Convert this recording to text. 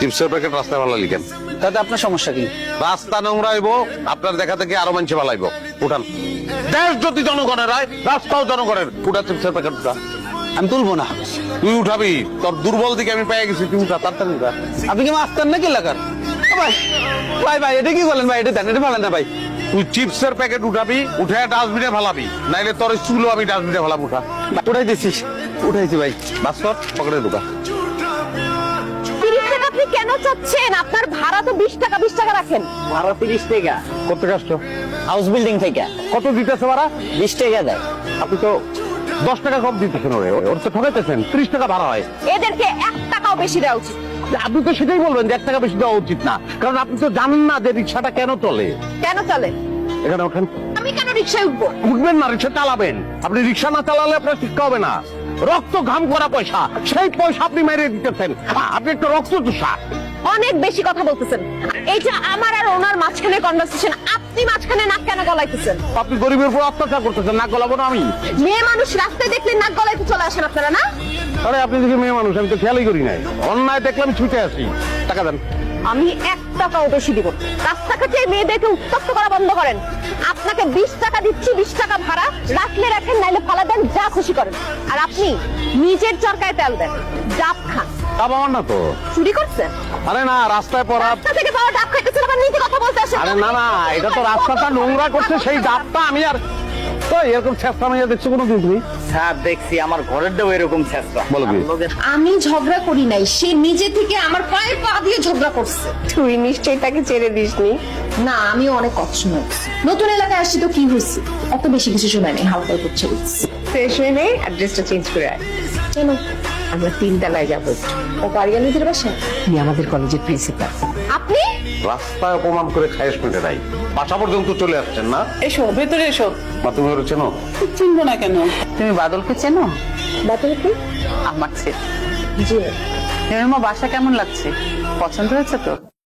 চিপসের প্যাকেট রাস্তায় ভালো লিখেন। তাতে আপনার সমস্যা কি? রাস্তা নোংরা হইব আপনার দেখা থেকে আরও মানুষ ভালাইব। উঠান। দেশ যদি জনগণের হয় রাস্তাও জনগণের। প্যাকেট উঠা। আমি তুলবো না। তুই উঠাবি। তোর দুর্বল দিকে আমি পেয়ে গেছি তুই উঠা তাড়াতাড়ি উঠা। আপনি কি মাস্টার নাকি এলাকার? ভাই ভাই ভাই এটা কি বলেন ভাই? এটা দেন এটা ভালো না ভাই। তুই চিপসের প্যাকেট উঠাবি উঠে ডাস্টবিনে ফালাবি নাইলে তোর চুলো আমি ডাস্টবিনে ফালাবো উঠা। উঠাই দিছিস। উঠাইছি ভাই। বাস্তব পকেটে ঢুকা। কেন চাচ্ছেন? আপনার ভাড়া তো বিশ টাকা বিশ টাকা রাখেন। ভাড়া তিরিশ টাকা। করতে কাজটা হাউস বিল্ডিং থেকে। কত দিতেছে ভাড়া? বিশ টাকা দেয়। আপনি তো দশ টাকা কম দিতেছেন ওরে। ওর তো ঠকাইতেছেন। ত্রিশ টাকা ভাড়া হয়। এদেরকে এক টাকাও বেশি দেওয়া উচিত। আপনি তো সেটাই বলবেন যে এক টাকা বেশি দেওয়া উচিত না। কারণ আপনি তো জানেন না যে রিক্সাটা কেন চলে। কেন চলে? এখানে ওঠেন আমি কেন রিক্সায় উঠবো? উঠবেন না রিক্সা চালাবেন। আপনি রিক্সা না চালালে আপনার শিক্ষা হবে না। রক্ত ঘাম করা পয়সা সেই পয়সা আপনি মেরে দিতেছেন। আপনি একটা রক্ত চুষা। অনেক বেশি কথা বলতেছেন। এইটা আমার আর ওনার মাঝখানে কনভারসেশন আপনি মাঝখানে নাক কেন গলাইতেছেন? আপনি গরিবের উপর অত্যাচার করতেছেন না গলাবো না আমি। মেয়ে মানুষ রাস্তায় দেখলে নাক গলাইতে চলে আসেন আপনারা না? আরে আপনি দেখে মেয়ে মানুষ আমি তো খেয়ালই করি নাই। অন্যায় দেখলাম ছুটে আসি। টাকা দেন। আমি এক টাকাও বেশি দিব। রাস্তাঘাটে মেয়েদেরকে উত্তপ্ত করা বন্ধ করেন। আপনাকে বিশ টাকা দিচ্ছি বিশ টাকা ভাড়া। রাখলে রাখেন নাইলে ফালা দেন যা খুশি করেন। আর আপনি নিজের চরকায় তেল দেন ডাব খান। তা আমার না তো। চুরি করছেন? আরে না রাস্তায় পড়া রাস্তা থেকে পাওয়া ডাব খাইতেছেন আবার নিজে কথা বলতে আসেন। আরে না না এটা তো রাস্তাটা নোংরা করছে সেই ডাবটা আমি আর তো এরকম চেষ্টা মাইয়া দেখছ কোনো দিন তুমি? স্যার দেখছি আমার ঘরের দেবো এরকম চেষ্টা বলো কি? আমি ঝগড়া করি নাই সে নিজে থেকে আমার পায়ে পা দিয়ে ঝগড়া করছে। তুই নিশ্চয়ই তাকে ছেড়ে দিসনি। না আমি অনেক কথা নতুন এলাকায় আসছি তো কি হয়েছে? অত বেশি কিছু শোনা নেই হালকা করছে ফ্রেশ হয়ে নেই অ্যাড্রেসটা চেঞ্জ করে আয়। কেন? আমরা তিনতলায় যাব। ও পারিয়া নিজের বাসা আমাদের কলেজের প্রিন্সিপাল। আপনি? রাস্তায় অপমান করে খায়েশ মেটে নাই। বাসা পর্যন্ত চলে আসছেন না? এসো ভেতরে এসো। বা তুমি ওরা চেনো? চিনবো না কেন? তুমি বাদলকে চেনো? বাদলকে কি? আমার ছেলে। জি। নির্মা বাসা কেমন লাগছে? পছন্দ হয়েছে তো?